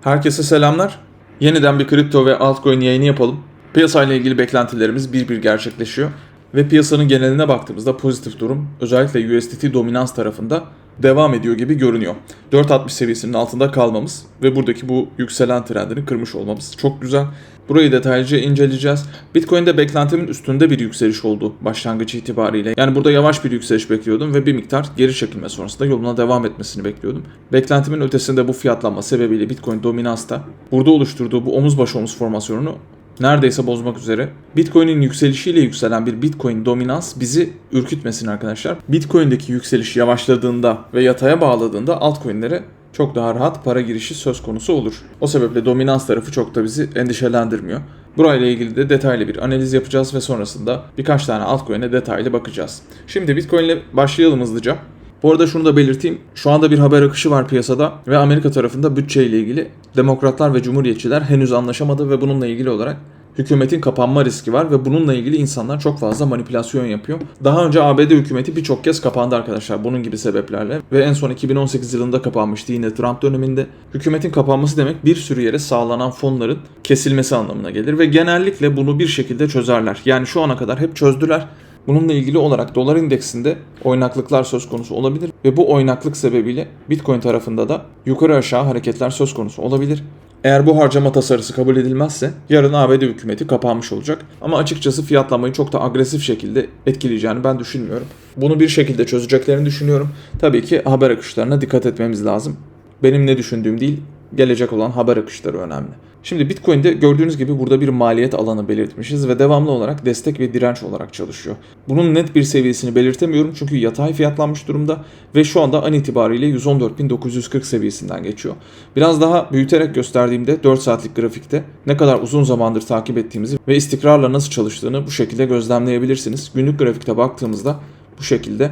Herkese selamlar. Yeniden bir kripto ve altcoin yayını yapalım. Piyasayla ilgili beklentilerimiz bir bir gerçekleşiyor. Ve piyasanın geneline baktığımızda pozitif durum özellikle USDT dominans tarafında devam ediyor gibi görünüyor. 4.60 seviyesinin altında kalmamız ve buradaki bu yükselen trendini kırmış olmamız çok güzel. Burayı detaylıca inceleyeceğiz. Bitcoin'de beklentimin üstünde bir yükseliş oldu başlangıç itibariyle. Yani burada yavaş bir yükseliş bekliyordum ve bir miktar geri çekilme sonrasında yoluna devam etmesini bekliyordum. Beklentimin ötesinde bu fiyatlanma sebebiyle Bitcoin dominansta burada oluşturduğu bu omuz başı omuz formasyonunu neredeyse bozmak üzere. Bitcoin'in yükselişiyle yükselen bir Bitcoin dominans bizi ürkütmesin arkadaşlar. Bitcoin'deki yükseliş yavaşladığında ve yataya bağladığında altcoin'lere çok daha rahat para girişi söz konusu olur. O sebeple dominans tarafı çok da bizi endişelendirmiyor. Burayla ilgili de detaylı bir analiz yapacağız ve sonrasında birkaç tane altcoin'e detaylı bakacağız. Şimdi Bitcoin ile başlayalım hızlıca. Bu arada şunu da belirteyim. Şu anda bir haber akışı var piyasada ve Amerika tarafında bütçeyle ilgili demokratlar ve cumhuriyetçiler henüz anlaşamadı ve bununla ilgili olarak hükümetin kapanma riski var ve bununla ilgili insanlar çok fazla manipülasyon yapıyor. Daha önce ABD hükümeti birçok kez kapandı arkadaşlar bunun gibi sebeplerle ve en son 2018 yılında kapanmıştı yine Trump döneminde. Hükümetin kapanması demek bir sürü yere sağlanan fonların kesilmesi anlamına gelir ve genellikle bunu bir şekilde çözerler. Yani şu ana kadar hep çözdüler. Bununla ilgili olarak dolar indeksinde oynaklıklar söz konusu olabilir ve bu oynaklık sebebiyle Bitcoin tarafında da yukarı aşağı hareketler söz konusu olabilir. Eğer bu harcama tasarısı kabul edilmezse yarın ABD hükümeti kapanmış olacak. Ama açıkçası fiyatlamayı çok da agresif şekilde etkileyeceğini ben düşünmüyorum. Bunu bir şekilde çözeceklerini düşünüyorum. Tabii ki haber akışlarına dikkat etmemiz lazım. Benim ne düşündüğüm değil, gelecek olan haber akışları önemli. Şimdi Bitcoin'de gördüğünüz gibi burada bir maliyet alanı belirtmişiz ve devamlı olarak destek ve direnç olarak çalışıyor. Bunun net bir seviyesini belirtemiyorum çünkü yatay fiyatlanmış durumda ve şu anda an itibariyle 114.940 seviyesinden geçiyor. Biraz daha büyüterek gösterdiğimde 4 saatlik grafikte ne kadar uzun zamandır takip ettiğimizi ve istikrarla nasıl çalıştığını bu şekilde gözlemleyebilirsiniz. Günlük grafikte baktığımızda bu şekilde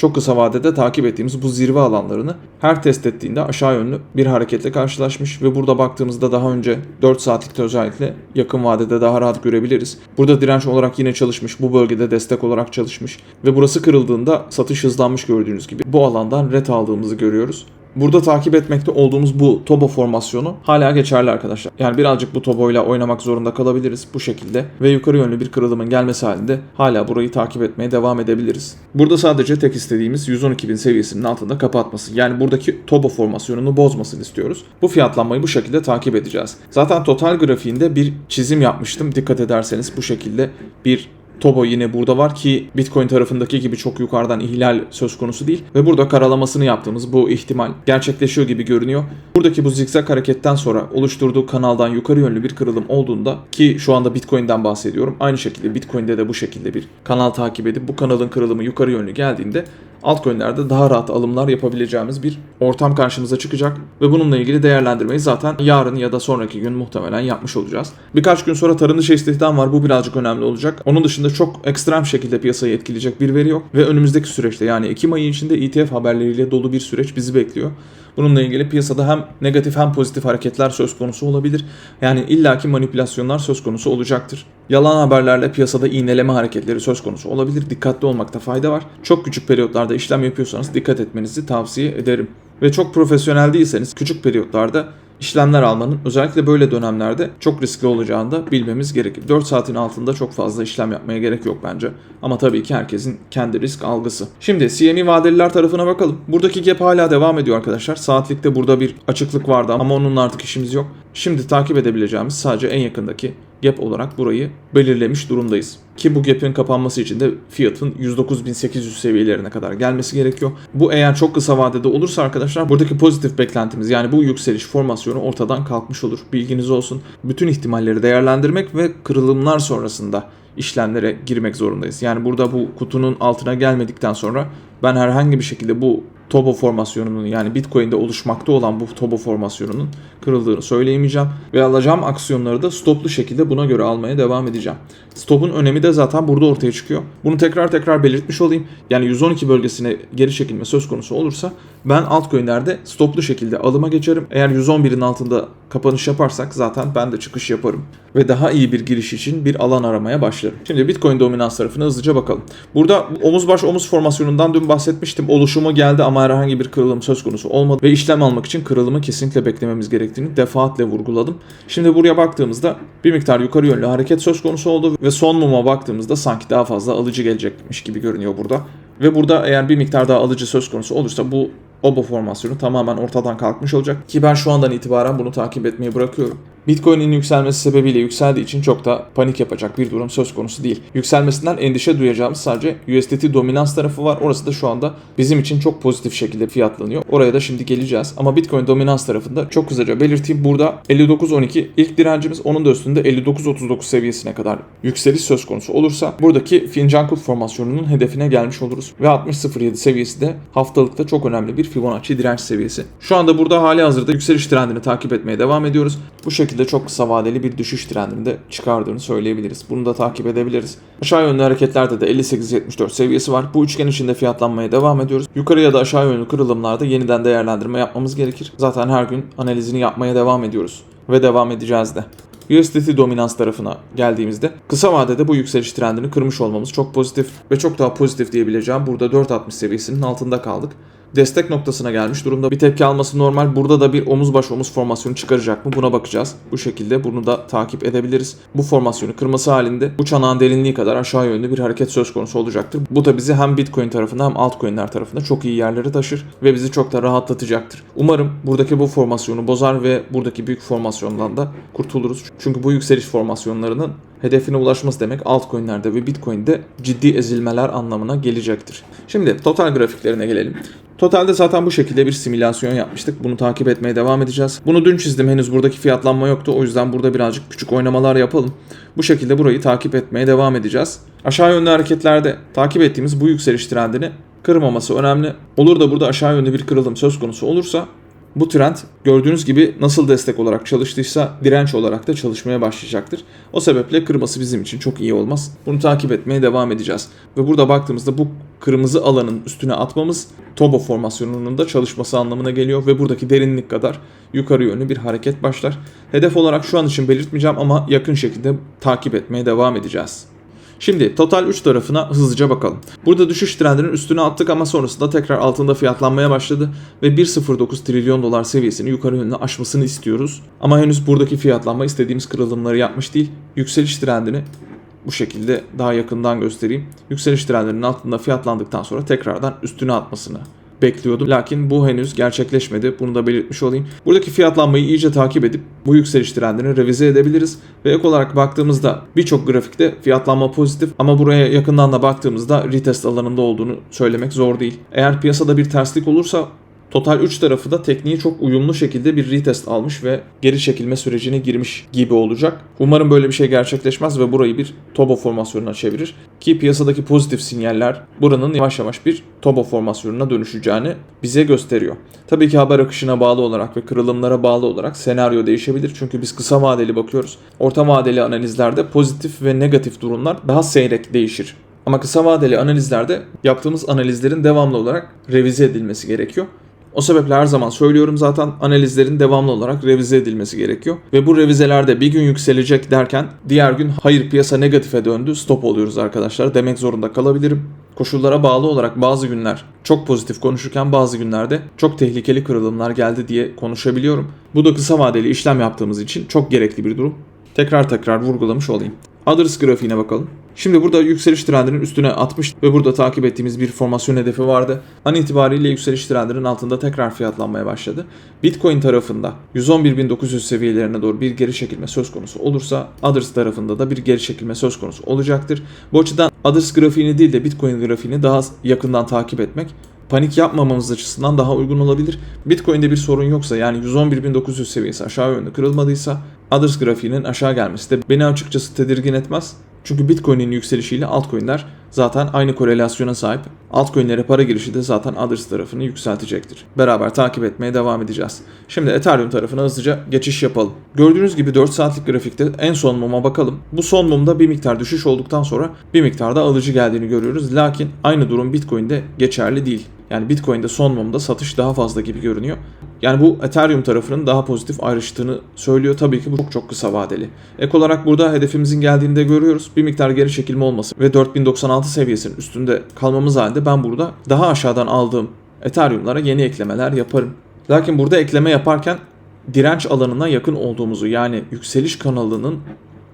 çok kısa vadede takip ettiğimiz bu zirve alanlarını her test ettiğinde aşağı yönlü bir hareketle karşılaşmış ve burada baktığımızda daha önce 4 saatlikte özellikle yakın vadede daha rahat görebiliriz. Burada direnç olarak yine çalışmış, bu bölgede destek olarak çalışmış ve burası kırıldığında satış hızlanmış gördüğünüz gibi bu alandan ret aldığımızı görüyoruz. Burada takip etmekte olduğumuz bu Tobo formasyonu hala geçerli arkadaşlar. Yani birazcık bu Tobo ile oynamak zorunda kalabiliriz bu şekilde ve yukarı yönlü bir kırılımın gelmesi halinde hala burayı takip etmeye devam edebiliriz. Burada sadece tek istediğimiz 112.000 seviyesinin altında kapatması. Yani buradaki Tobo formasyonunu bozmasını istiyoruz. Bu fiyatlanmayı bu şekilde takip edeceğiz. Zaten total grafiğinde bir çizim yapmıştım. Dikkat ederseniz bu şekilde bir Tobo yine burada var ki Bitcoin tarafındaki gibi çok yukarıdan ihlal söz konusu değil. Ve burada karalamasını yaptığımız bu ihtimal gerçekleşiyor gibi görünüyor. Buradaki bu zikzak hareketten sonra oluşturduğu kanaldan yukarı yönlü bir kırılım olduğunda ki şu anda Bitcoin'den bahsediyorum. Aynı şekilde Bitcoin'de de bu şekilde bir kanal takip edip bu kanalın kırılımı yukarı yönlü geldiğinde altcoin'lerde daha rahat alımlar yapabileceğimiz bir ortam karşımıza çıkacak ve bununla ilgili değerlendirmeyi zaten yarın ya da sonraki gün muhtemelen yapmış olacağız. Birkaç gün sonra tarım dışı istihdam var. Bu birazcık önemli olacak. Onun dışında çok ekstrem şekilde piyasayı etkileyecek bir veri yok ve önümüzdeki süreçte yani Ekim ayı içinde ETF haberleriyle dolu bir süreç bizi bekliyor. Bununla ilgili piyasada hem negatif hem pozitif hareketler söz konusu olabilir. Yani illaki manipülasyonlar söz konusu olacaktır. Yalan haberlerle piyasada iğneleme hareketleri söz konusu olabilir. Dikkatli olmakta fayda var. Çok küçük periyotlarda işlem yapıyorsanız dikkat etmenizi tavsiye ederim. Ve çok profesyonel değilseniz küçük periyotlarda işlemler almanın özellikle böyle dönemlerde çok riskli olacağını da bilmemiz gerekir. 4 saatin altında çok fazla işlem yapmaya gerek yok bence. Ama tabii ki herkesin kendi risk algısı. Şimdi CME vadeliler tarafına bakalım. Buradaki gap hala devam ediyor arkadaşlar. Saatlikte burada bir açıklık vardı ama onunla artık işimiz yok. Şimdi takip edebileceğimiz sadece en yakındaki gap olarak burayı belirlemiş durumdayız. Ki bu gap'in kapanması için de fiyatın 109.800 seviyelerine kadar gelmesi gerekiyor. Bu eğer çok kısa vadede olursa arkadaşlar buradaki pozitif beklentimiz yani bu yükseliş formasyonu ortadan kalkmış olur. Bilginiz olsun. Bütün ihtimalleri değerlendirmek ve kırılımlar sonrasında işlemlere girmek zorundayız. Yani burada bu kutunun altına gelmedikten sonra ben herhangi bir şekilde bu Tobo formasyonunun yani Bitcoin'de oluşmakta olan bu Tobo formasyonunun kırıldığını söyleyemeyeceğim. Ve alacağım aksiyonları da stoplu şekilde buna göre almaya devam edeceğim. Stopun önemi de zaten burada ortaya çıkıyor. Bunu tekrar tekrar belirtmiş olayım. Yani 112 bölgesine geri çekilme söz konusu olursa ben altcoin'lerde stoplu şekilde alıma geçerim. Eğer 111'in altında kapanış yaparsak zaten ben de çıkış yaparım. Ve daha iyi bir giriş için bir alan aramaya başlarım. Şimdi Bitcoin dominans tarafına hızlıca bakalım. Burada omuz baş omuz formasyonundan dün bahsetmiştim. Oluşumu geldi ama herhangi bir kırılım söz konusu olmadı. Ve işlem almak için kırılımı kesinlikle beklememiz gerektiğini defaatle vurguladım. Şimdi buraya baktığımızda bir miktar yukarı yönlü hareket söz konusu oldu. Ve son muma baktığımızda sanki daha fazla alıcı gelecekmiş gibi görünüyor burada. Ve burada eğer bir miktar daha alıcı söz konusu olursa bu obo formasyonu tamamen ortadan kalkmış olacak. Ki ben şu andan itibaren bunu takip etmeyi bırakıyorum. Bitcoin'in yükselmesi sebebiyle yükseldiği için çok da panik yapacak bir durum söz konusu değil. Yükselmesinden endişe duyacağımız sadece USDT dominans tarafı var. Orası da şu anda bizim için çok pozitif şekilde fiyatlanıyor. Oraya da şimdi geleceğiz. Ama Bitcoin dominans tarafında çok kısaca belirteyim. Burada 59.12 ilk direncimiz onun da üstünde 59.39 seviyesine kadar yükseliş söz konusu olursa buradaki fincan kulp formasyonunun hedefine gelmiş oluruz. Ve 60.07 seviyesi de haftalıkta çok önemli bir Fibonacci direnç seviyesi. Şu anda burada hali hazırda yükseliş trendini takip etmeye devam ediyoruz. Bu şekilde çok kısa vadeli bir düşüş trendini de çıkardığını söyleyebiliriz. Bunu da takip edebiliriz. Aşağı yönlü hareketlerde de 58.74 seviyesi var. Bu üçgen içinde fiyatlanmaya devam ediyoruz. Yukarı ya da aşağı yönlü kırılımlarda yeniden değerlendirme yapmamız gerekir. Zaten her gün analizini yapmaya devam ediyoruz. Ve devam edeceğiz de. USDT dominans tarafına geldiğimizde kısa vadede bu yükseliş trendini kırmış olmamız çok pozitif ve çok daha pozitif diyebileceğim. Burada 4.60 seviyesinin altında kaldık. Destek noktasına gelmiş durumda. Bir tepki alması normal. Burada da bir omuz baş omuz formasyonu çıkaracak mı? Buna bakacağız. Bu şekilde bunu da takip edebiliriz. Bu formasyonu kırması halinde bu çanağın derinliği kadar aşağı yönlü bir hareket söz konusu olacaktır. Bu da bizi hem Bitcoin tarafında hem altcoin'ler tarafında çok iyi yerlere taşır ve bizi çok da rahatlatacaktır. Umarım buradaki bu formasyonu bozar ve buradaki büyük formasyondan da kurtuluruz. Çünkü bu yükseliş formasyonlarının hedefine ulaşması demek altcoin'lerde ve Bitcoin'de ciddi ezilmeler anlamına gelecektir. Şimdi total grafiklerine gelelim. Totalde zaten bu şekilde bir simülasyon yapmıştık. Bunu takip etmeye devam edeceğiz. Bunu dün çizdim. Henüz buradaki fiyatlanma yoktu. O yüzden burada birazcık küçük oynamalar yapalım. Bu şekilde burayı takip etmeye devam edeceğiz. Aşağı yönlü hareketlerde takip ettiğimiz bu yükseliş trendini kırmaması önemli. Olur da burada aşağı yönlü bir kırılım söz konusu olursa bu trend gördüğünüz gibi nasıl destek olarak çalıştıysa direnç olarak da çalışmaya başlayacaktır. O sebeple kırması bizim için çok iyi olmaz. Bunu takip etmeye devam edeceğiz. Ve burada baktığımızda bu kırmızı alanın üstüne atmamız Tobo formasyonunun da çalışması anlamına geliyor ve buradaki derinlik kadar yukarı yönlü bir hareket başlar. Hedef olarak şu an için belirtmeyeceğim ama yakın şekilde takip etmeye devam edeceğiz. Şimdi total 3 tarafına hızlıca bakalım. Burada düşüş trendinin üstüne attık ama sonrasında tekrar altında fiyatlanmaya başladı ve 1.09 trilyon dolar seviyesini yukarı yönlü aşmasını istiyoruz. Ama henüz buradaki fiyatlanma istediğimiz kırılımları yapmış değil. Yükseliş trendini bu şekilde daha yakından göstereyim. Yükseliş trendinin altında fiyatlandıktan sonra tekrardan üstüne atmasını bekliyordum. Lakin bu henüz gerçekleşmedi. Bunu da belirtmiş olayım. Buradaki fiyatlanmayı iyice takip edip bu yükseliş trendini revize edebiliriz. Ve ek olarak baktığımızda birçok grafikte fiyatlanma pozitif ama buraya yakından da baktığımızda retest alanında olduğunu söylemek zor değil. Eğer piyasada bir terslik olursa Total 3 tarafı da tekniği çok uyumlu şekilde bir retest almış ve geri çekilme sürecine girmiş gibi olacak. Umarım böyle bir şey gerçekleşmez ve burayı bir Tobo formasyonuna çevirir. Ki piyasadaki pozitif sinyaller buranın yavaş yavaş bir Tobo formasyonuna dönüşeceğini bize gösteriyor. Tabii ki haber akışına bağlı olarak ve kırılımlara bağlı olarak senaryo değişebilir. Çünkü biz kısa vadeli bakıyoruz. Orta vadeli analizlerde pozitif ve negatif durumlar daha seyrek değişir. Ama kısa vadeli analizlerde yaptığımız analizlerin devamlı olarak revize edilmesi gerekiyor. O sebeple her zaman söylüyorum zaten analizlerin devamlı olarak revize edilmesi gerekiyor. Ve bu revizelerde bir gün yükselecek derken diğer gün hayır piyasa negatife döndü stop oluyoruz arkadaşlar demek zorunda kalabilirim. Koşullara bağlı olarak bazı günler çok pozitif konuşurken bazı günlerde çok tehlikeli kırılımlar geldi diye konuşabiliyorum. Bu da kısa vadeli işlem yaptığımız için çok gerekli bir durum. Tekrar tekrar vurgulamış olayım. Others grafiğine bakalım. Şimdi burada yükseliş trendinin üstüne atmış ve burada takip ettiğimiz bir formasyon hedefi vardı. An itibariyle yükseliş trendinin altında tekrar fiyatlanmaya başladı. Bitcoin tarafında 111.900 seviyelerine doğru bir geri çekilme söz konusu olursa Others tarafında da bir geri çekilme söz konusu olacaktır. Bu açıdan Others grafiğini değil de Bitcoin grafiğini daha yakından takip etmek panik yapmamamız açısından daha uygun olabilir. Bitcoin'de bir sorun yoksa yani 111.900 seviyesi aşağı yönlü kırılmadıysa Others grafiğinin aşağı gelmesi de beni açıkçası tedirgin etmez. Çünkü Bitcoin'in yükselişiyle altcoin'ler zaten aynı korelasyona sahip. Altcoin'lere para girişi de zaten Others tarafını yükseltecektir. Beraber takip etmeye devam edeceğiz. Şimdi Ethereum tarafına hızlıca geçiş yapalım. Gördüğünüz gibi 4 saatlik grafikte en son muma bakalım. Bu son mumda bir miktar düşüş olduktan sonra bir miktarda alıcı geldiğini görüyoruz. Lakin aynı durum Bitcoin'de geçerli değil. Yani Bitcoin'de son mumda satış daha fazla gibi görünüyor. Yani bu Ethereum tarafının daha pozitif ayrıştığını söylüyor. Tabii ki bu çok çok kısa vadeli. Ek olarak burada hedefimizin geldiğini de görüyoruz. Bir miktar geri çekilme olması ve 4096 seviyesinin üstünde kalmamız halinde ben burada daha aşağıdan aldığım Ethereum'lara yeni eklemeler yaparım. Lakin burada ekleme yaparken direnç alanına yakın olduğumuzu yani yükseliş kanalının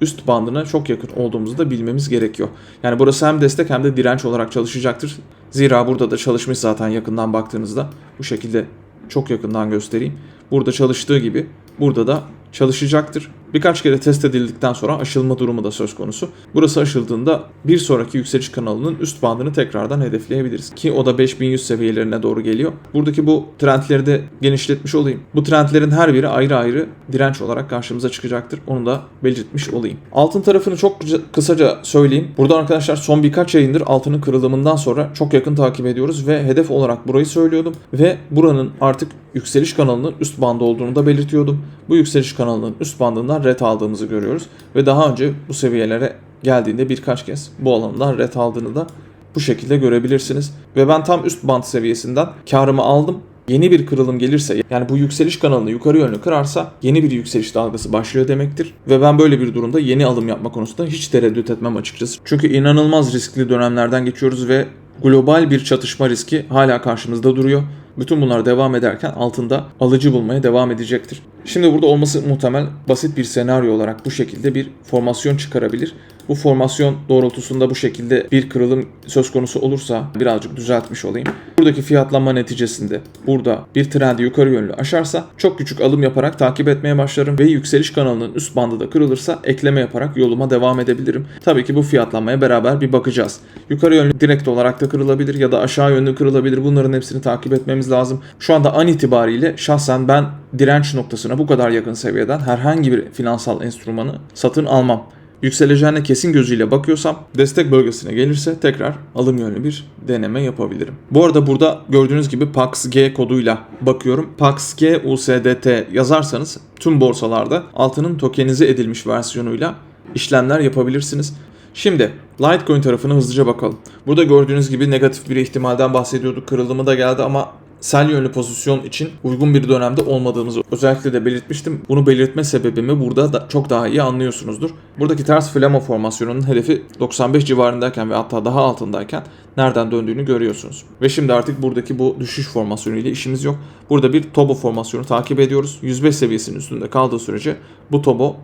üst bandına çok yakın olduğumuzu da bilmemiz gerekiyor. Yani burası hem destek hem de direnç olarak çalışacaktır. Zira burada da çalışmış zaten yakından baktığınızda. Bu şekilde çok yakından göstereyim. Burada çalıştığı gibi burada da çalışacaktır. Birkaç kere test edildikten sonra aşılma durumu da söz konusu. Burası aşıldığında bir sonraki yükseliş kanalının üst bandını tekrardan hedefleyebiliriz. Ki o da 5100 seviyelerine doğru geliyor. Buradaki bu trendleri de genişletmiş olayım. Bu trendlerin her biri ayrı ayrı direnç olarak karşımıza çıkacaktır. Onu da belirtmiş olayım. Altın tarafını çok kısa- kısaca söyleyeyim. Burada arkadaşlar son birkaç yayındır altının kırılımından sonra çok yakın takip ediyoruz ve hedef olarak burayı söylüyordum ve buranın artık yükseliş kanalının üst bandı olduğunu da belirtiyordum. Bu yükseliş kanalının üst bandından ret aldığımızı görüyoruz ve daha önce bu seviyelere geldiğinde birkaç kez bu alandan ret aldığını da bu şekilde görebilirsiniz. Ve ben tam üst band seviyesinden karımı aldım. Yeni bir kırılım gelirse yani bu yükseliş kanalını yukarı yönlü kırarsa yeni bir yükseliş dalgası başlıyor demektir. Ve ben böyle bir durumda yeni alım yapma konusunda hiç tereddüt etmem açıkçası. Çünkü inanılmaz riskli dönemlerden geçiyoruz ve global bir çatışma riski hala karşımızda duruyor. Bütün bunlar devam ederken altında alıcı bulmaya devam edecektir. Şimdi burada olması muhtemel basit bir senaryo olarak bu şekilde bir formasyon çıkarabilir. Bu formasyon doğrultusunda bu şekilde bir kırılım söz konusu olursa birazcık düzeltmiş olayım. Buradaki fiyatlanma neticesinde burada bir trendi yukarı yönlü aşarsa çok küçük alım yaparak takip etmeye başlarım ve yükseliş kanalının üst bandı da kırılırsa ekleme yaparak yoluma devam edebilirim. Tabii ki bu fiyatlanmaya beraber bir bakacağız. Yukarı yönlü direkt olarak da kırılabilir ya da aşağı yönlü kırılabilir. Bunların hepsini takip etmemiz lazım. Şu anda an itibariyle şahsen ben direnç noktasına bu kadar yakın seviyeden herhangi bir finansal enstrümanı satın almam yükseleceğine kesin gözüyle bakıyorsam destek bölgesine gelirse tekrar alım yönlü bir deneme yapabilirim. Bu arada burada gördüğünüz gibi PAXG koduyla bakıyorum. PAXG USDT yazarsanız tüm borsalarda altının tokenize edilmiş versiyonuyla işlemler yapabilirsiniz. Şimdi Litecoin tarafına hızlıca bakalım. Burada gördüğünüz gibi negatif bir ihtimalden bahsediyorduk. Kırılımı da geldi ama sell yönlü pozisyon için uygun bir dönemde olmadığımızı özellikle de belirtmiştim. Bunu belirtme sebebimi burada da çok daha iyi anlıyorsunuzdur. Buradaki ters flama formasyonunun hedefi 95 civarındayken ve hatta daha altındayken nereden döndüğünü görüyorsunuz. Ve şimdi artık buradaki bu düşüş formasyonu ile işimiz yok. Burada bir tobo formasyonu takip ediyoruz. 105 seviyesinin üstünde kaldığı sürece bu tobo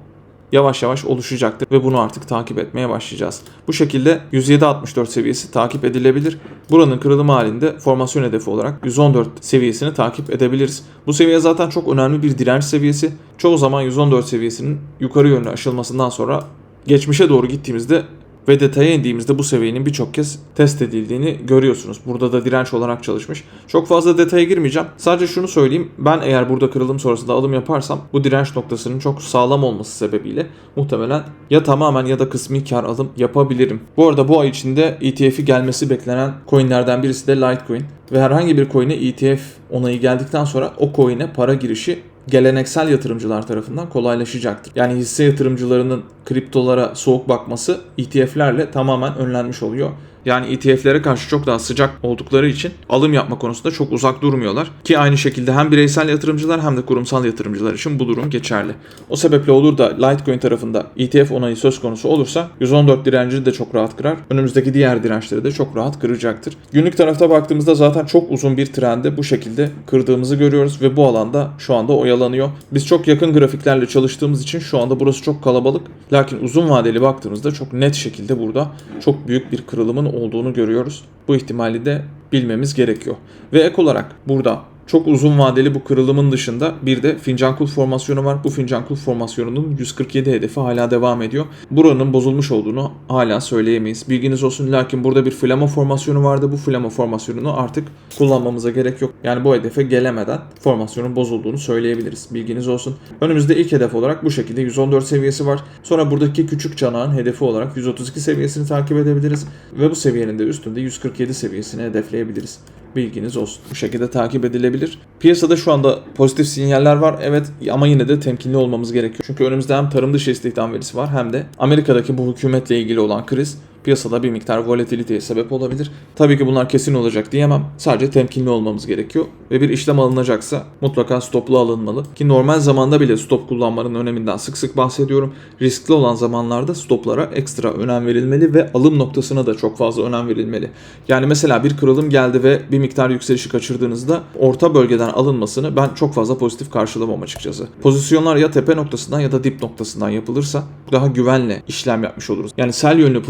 yavaş yavaş oluşacaktır ve bunu artık takip etmeye başlayacağız. Bu şekilde 107.64 seviyesi takip edilebilir. Buranın kırılımı halinde formasyon hedefi olarak 114 seviyesini takip edebiliriz. Bu seviye zaten çok önemli bir direnç seviyesi. Çoğu zaman 114 seviyesinin yukarı yönlü aşılmasından sonra geçmişe doğru gittiğimizde ve detaya indiğimizde bu seviyenin birçok kez test edildiğini görüyorsunuz. Burada da direnç olarak çalışmış. Çok fazla detaya girmeyeceğim. Sadece şunu söyleyeyim. Ben eğer burada kırılım sonrasında alım yaparsam bu direnç noktasının çok sağlam olması sebebiyle muhtemelen ya tamamen ya da kısmi kar alım yapabilirim. Bu arada bu ay içinde ETF'i gelmesi beklenen coinlerden birisi de Litecoin. Ve herhangi bir coin'e ETF onayı geldikten sonra o coin'e para girişi geleneksel yatırımcılar tarafından kolaylaşacaktır. Yani hisse yatırımcılarının kriptolara soğuk bakması ETF'lerle tamamen önlenmiş oluyor. Yani ETF'lere karşı çok daha sıcak oldukları için alım yapma konusunda çok uzak durmuyorlar. Ki aynı şekilde hem bireysel yatırımcılar hem de kurumsal yatırımcılar için bu durum geçerli. O sebeple olur da Litecoin tarafında ETF onayı söz konusu olursa 114 direncini de çok rahat kırar. Önümüzdeki diğer dirençleri de çok rahat kıracaktır. Günlük tarafta baktığımızda zaten çok uzun bir trende bu şekilde kırdığımızı görüyoruz ve bu alanda şu anda oyalanıyor. Biz çok yakın grafiklerle çalıştığımız için şu anda burası çok kalabalık. Lakin uzun vadeli baktığımızda çok net şekilde burada çok büyük bir kırılımın olduğunu görüyoruz. Bu ihtimali de bilmemiz gerekiyor. Ve ek olarak burada çok uzun vadeli bu kırılımın dışında bir de fincan kul formasyonu var. Bu fincan kul formasyonunun 147 hedefi hala devam ediyor. Buranın bozulmuş olduğunu hala söyleyemeyiz. Bilginiz olsun lakin burada bir flama formasyonu vardı. Bu flama formasyonunu artık kullanmamıza gerek yok. Yani bu hedefe gelemeden formasyonun bozulduğunu söyleyebiliriz. Bilginiz olsun. Önümüzde ilk hedef olarak bu şekilde 114 seviyesi var. Sonra buradaki küçük çanağın hedefi olarak 132 seviyesini takip edebiliriz. Ve bu seviyenin de üstünde 147 seviyesini hedefleyebiliriz. Bilginiz olsun. Bu şekilde takip edilebilir. Piyasada şu anda pozitif sinyaller var. Evet ama yine de temkinli olmamız gerekiyor. Çünkü önümüzde hem tarım dışı istihdam verisi var hem de Amerika'daki bu hükümetle ilgili olan kriz piyasada bir miktar volatiliteye sebep olabilir. Tabii ki bunlar kesin olacak diyemem. Sadece temkinli olmamız gerekiyor. Ve bir işlem alınacaksa mutlaka stoplu alınmalı. Ki normal zamanda bile stop kullanmanın öneminden sık sık bahsediyorum. Riskli olan zamanlarda stoplara ekstra önem verilmeli ve alım noktasına da çok fazla önem verilmeli. Yani mesela bir kırılım geldi ve bir miktar yükselişi kaçırdığınızda orta bölgeden alınmasını ben çok fazla pozitif karşılamam açıkçası. Pozisyonlar ya tepe noktasından ya da dip noktasından yapılırsa daha güvenle işlem yapmış oluruz. Yani sell yönlü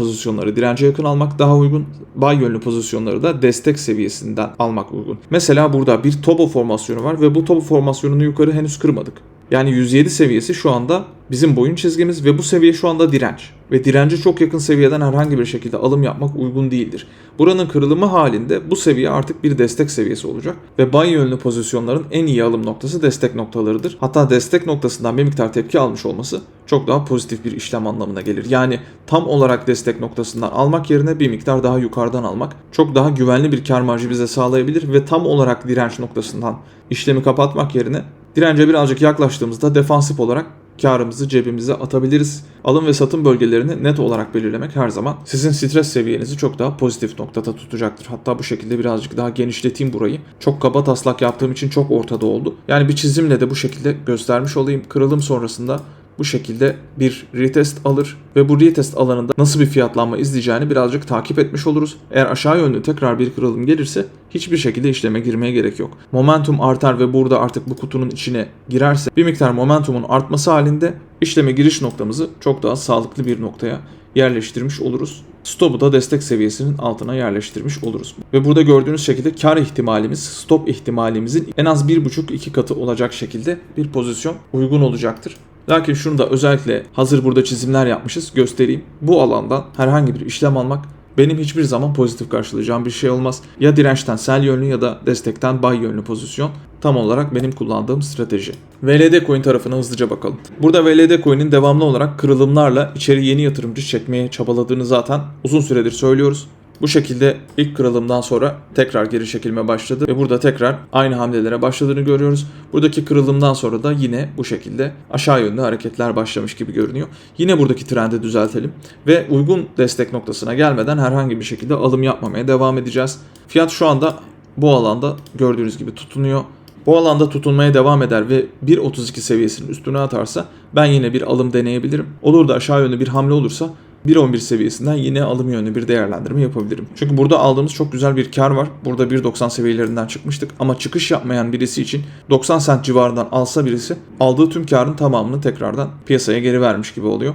pozisyonları dirence yakın almak daha uygun. Buy yönlü pozisyonları da destek seviyesinden almak uygun. Mesela burada bir topo formasyonu var ve bu topo formasyonunu yukarı henüz kırmadık. Yani 107 seviyesi şu anda bizim boyun çizgimiz ve bu seviye şu anda direnç. Ve dirence çok yakın seviyeden herhangi bir şekilde alım yapmak uygun değildir. Buranın kırılımı halinde bu seviye artık bir destek seviyesi olacak ve buy yönlü pozisyonların en iyi alım noktası destek noktalarıdır. Hatta destek noktasından bir miktar tepki almış olması çok daha pozitif bir işlem anlamına gelir. Yani tam olarak destek noktasından almak yerine bir miktar daha yukarıdan almak çok daha güvenli bir kar marjı bize sağlayabilir ve tam olarak direnç noktasından işlemi kapatmak yerine dirence birazcık yaklaştığımızda defansif olarak karımızı cebimize atabiliriz. Alım ve satım bölgelerini net olarak belirlemek her zaman sizin stres seviyenizi çok daha pozitif noktada tutacaktır. Hatta bu şekilde birazcık daha genişleteyim burayı. Çok kaba taslak yaptığım için çok ortada oldu. Yani bir çizimle de bu şekilde göstermiş olayım. Kırılım sonrasında bu şekilde bir retest alır ve bu retest alanında nasıl bir fiyatlanma izleyeceğini birazcık takip etmiş oluruz. Eğer aşağı yönlü tekrar bir kırılım gelirse hiçbir şekilde işleme girmeye gerek yok. Momentum artar ve burada artık bu kutunun içine girerse bir miktar momentumun artması halinde işleme giriş noktamızı çok daha sağlıklı bir noktaya yerleştirmiş oluruz. Stop'u da destek seviyesinin altına yerleştirmiş oluruz. Ve burada gördüğünüz şekilde kar ihtimalimiz stop ihtimalimizin en az 1.5-2 katı olacak şekilde bir pozisyon uygun olacaktır. Lakin şunu da özellikle hazır burada çizimler yapmışız göstereyim. Bu alandan herhangi bir işlem almak benim hiçbir zaman pozitif karşılayacağım bir şey olmaz. Ya dirençten sell yönlü ya da destekten buy yönlü pozisyon tam olarak benim kullandığım strateji. VLD coin tarafına hızlıca bakalım. Burada VLD coin'in devamlı olarak kırılımlarla içeri yeni yatırımcı çekmeye çabaladığını zaten uzun süredir söylüyoruz. Bu şekilde ilk kırılımdan sonra tekrar geri çekilme başladı ve burada tekrar aynı hamlelere başladığını görüyoruz. Buradaki kırılımdan sonra da yine bu şekilde aşağı yönlü hareketler başlamış gibi görünüyor. Yine buradaki trendi düzeltelim ve uygun destek noktasına gelmeden herhangi bir şekilde alım yapmamaya devam edeceğiz. Fiyat şu anda bu alanda gördüğünüz gibi tutunuyor. Bu alanda tutunmaya devam eder ve 1.32 seviyesinin üstüne atarsa ben yine bir alım deneyebilirim. Olur da aşağı yönlü bir hamle olursa 1.11 seviyesinden yine alım yönlü bir değerlendirme yapabilirim. Çünkü burada aldığımız çok güzel bir kar var. Burada 1.90 seviyelerinden çıkmıştık ama çıkış yapmayan birisi için 90 sent civarından alsa birisi aldığı tüm karın tamamını tekrardan piyasaya geri vermiş gibi oluyor.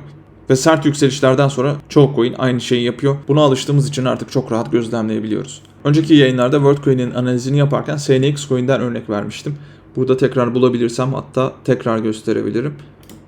Ve sert yükselişlerden sonra çoğu coin aynı şeyi yapıyor. Buna alıştığımız için artık çok rahat gözlemleyebiliyoruz. Önceki yayınlarda WorldCoin'in analizini yaparken SNX Coin'den örnek vermiştim. Burada tekrar bulabilirsem hatta tekrar gösterebilirim.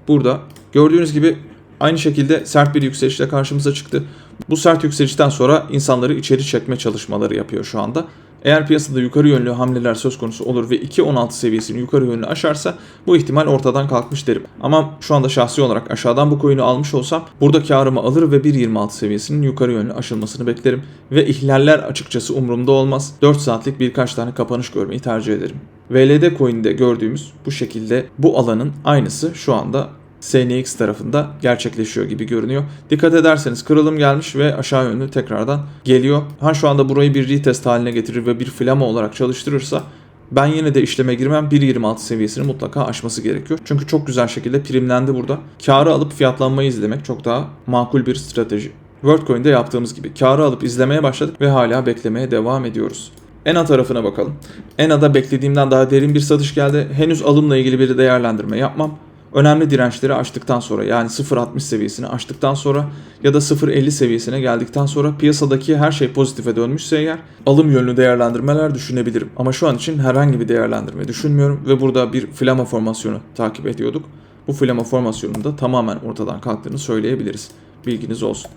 Burada gördüğünüz gibi aynı şekilde sert bir yükselişle karşımıza çıktı. Bu sert yükselişten sonra insanları içeri çekme çalışmaları yapıyor şu anda. Eğer piyasada yukarı yönlü hamleler söz konusu olur ve 2.16 seviyesini yukarı yönlü aşarsa bu ihtimal ortadan kalkmış derim. Ama şu anda şahsi olarak aşağıdan bu coin'i almış olsam burada karımı alır ve 1.26 seviyesinin yukarı yönlü aşılmasını beklerim. Ve ihlaller açıkçası umurumda olmaz. 4 saatlik birkaç tane kapanış görmeyi tercih ederim. VLD coin'de gördüğümüz bu şekilde bu alanın aynısı şu anda SNX tarafında gerçekleşiyor gibi görünüyor. Dikkat ederseniz kırılım gelmiş ve aşağı yönlü tekrardan geliyor. Ha şu anda burayı bir retest haline getirir ve bir flama olarak çalıştırırsa ben yine de işleme girmem 1.26 seviyesini mutlaka aşması gerekiyor. Çünkü çok güzel şekilde primlendi burada. Karı alıp fiyatlanmayı izlemek çok daha makul bir strateji. WorldCoin'de yaptığımız gibi karı alıp izlemeye başladık ve hala beklemeye devam ediyoruz. ENA tarafına bakalım. ENA'da beklediğimden daha derin bir satış geldi. Henüz alımla ilgili bir değerlendirme yapmam önemli dirençleri aştıktan sonra yani 0.60 seviyesini aştıktan sonra ya da 0.50 seviyesine geldikten sonra piyasadaki her şey pozitife dönmüşse eğer alım yönlü değerlendirmeler düşünebilirim. Ama şu an için herhangi bir değerlendirme düşünmüyorum ve burada bir flama formasyonu takip ediyorduk. Bu flama formasyonunun da tamamen ortadan kalktığını söyleyebiliriz. Bilginiz olsun.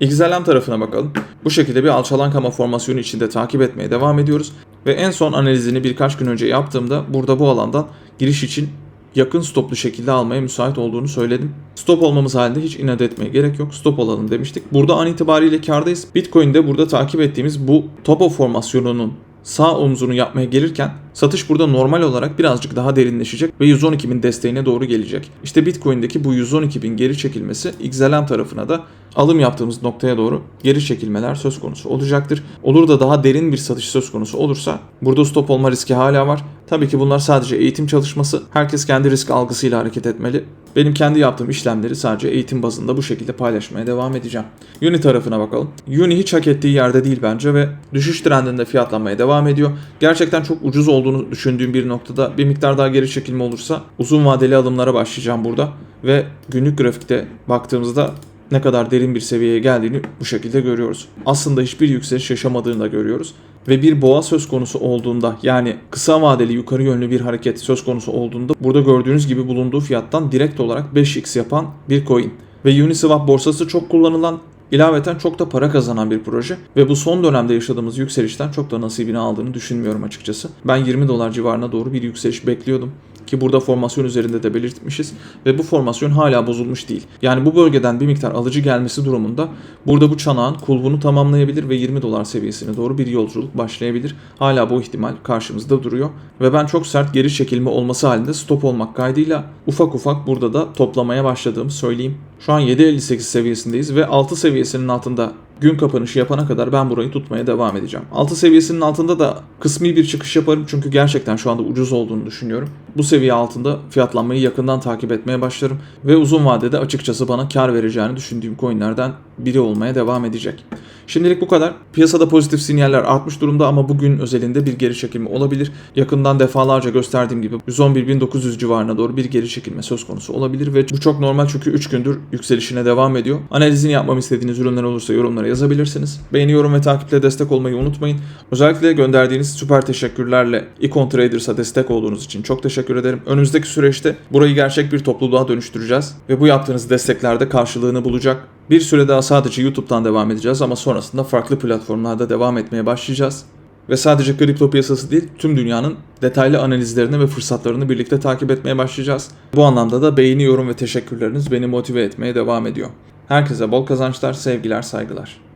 XLM tarafına bakalım. Bu şekilde bir alçalan kama formasyonu içinde takip etmeye devam ediyoruz. Ve en son analizini birkaç gün önce yaptığımda burada bu alandan giriş için yakın stoplu şekilde almaya müsait olduğunu söyledim. Stop olmamız halinde hiç inat etmeye gerek yok. Stop alalım demiştik. Burada an itibariyle kardayız. Bitcoin'de burada takip ettiğimiz bu topo formasyonunun sağ omzunu yapmaya gelirken satış burada normal olarak birazcık daha derinleşecek ve 112 bin desteğine doğru gelecek. İşte Bitcoin'deki bu 112 bin geri çekilmesi XLM tarafına da alım yaptığımız noktaya doğru geri çekilmeler söz konusu olacaktır. Olur da daha derin bir satış söz konusu olursa burada stop olma riski hala var. Tabii ki bunlar sadece eğitim çalışması. Herkes kendi risk algısıyla hareket etmeli. Benim kendi yaptığım işlemleri sadece eğitim bazında bu şekilde paylaşmaya devam edeceğim. Uni tarafına bakalım. Uni hiç hak ettiği yerde değil bence ve düşüş trendinde fiyatlanmaya devam ediyor. Gerçekten çok ucuz olduğunu düşündüğüm bir noktada bir miktar daha geri çekilme olursa uzun vadeli alımlara başlayacağım burada. Ve günlük grafikte baktığımızda ne kadar derin bir seviyeye geldiğini bu şekilde görüyoruz. Aslında hiçbir yükseliş yaşamadığını da görüyoruz. Ve bir boğa söz konusu olduğunda yani kısa vadeli yukarı yönlü bir hareket söz konusu olduğunda burada gördüğünüz gibi bulunduğu fiyattan direkt olarak 5x yapan bir coin. Ve Uniswap borsası çok kullanılan ilaveten çok da para kazanan bir proje ve bu son dönemde yaşadığımız yükselişten çok da nasibini aldığını düşünmüyorum açıkçası. Ben 20 dolar civarına doğru bir yükseliş bekliyordum ki burada formasyon üzerinde de belirtmişiz ve bu formasyon hala bozulmuş değil. Yani bu bölgeden bir miktar alıcı gelmesi durumunda burada bu çanağın kulbunu tamamlayabilir ve 20 dolar seviyesine doğru bir yolculuk başlayabilir. Hala bu ihtimal karşımızda duruyor ve ben çok sert geri çekilme olması halinde stop olmak kaydıyla ufak ufak burada da toplamaya başladığımı söyleyeyim. Şu an 7.58 seviyesindeyiz ve 6 seviyesinin altında gün kapanışı yapana kadar ben burayı tutmaya devam edeceğim. 6 seviyesinin altında da kısmi bir çıkış yaparım çünkü gerçekten şu anda ucuz olduğunu düşünüyorum. Bu seviye altında fiyatlanmayı yakından takip etmeye başlarım ve uzun vadede açıkçası bana kar vereceğini düşündüğüm coinlerden biri olmaya devam edecek. Şimdilik bu kadar. Piyasada pozitif sinyaller artmış durumda ama bugün özelinde bir geri çekilme olabilir. Yakından defalarca gösterdiğim gibi 111.900 civarına doğru bir geri çekilme söz konusu olabilir ve bu çok normal çünkü 3 gündür yükselişine devam ediyor. Analizini yapmamı istediğiniz ürünler olursa yorumlara yazabilirsiniz. Beğeni, yorum ve takiple destek olmayı unutmayın. Özellikle gönderdiğiniz süper teşekkürlerle Econ Traders'a destek olduğunuz için çok teşekkür ederim. Önümüzdeki süreçte burayı gerçek bir topluluğa dönüştüreceğiz ve bu yaptığınız desteklerde karşılığını bulacak. Bir süre daha sadece YouTube'dan devam edeceğiz ama sonrasında farklı platformlarda devam etmeye başlayacağız. Ve sadece kripto piyasası değil, tüm dünyanın detaylı analizlerini ve fırsatlarını birlikte takip etmeye başlayacağız. Bu anlamda da beğeni, yorum ve teşekkürleriniz beni motive etmeye devam ediyor. Herkese bol kazançlar, sevgiler, saygılar.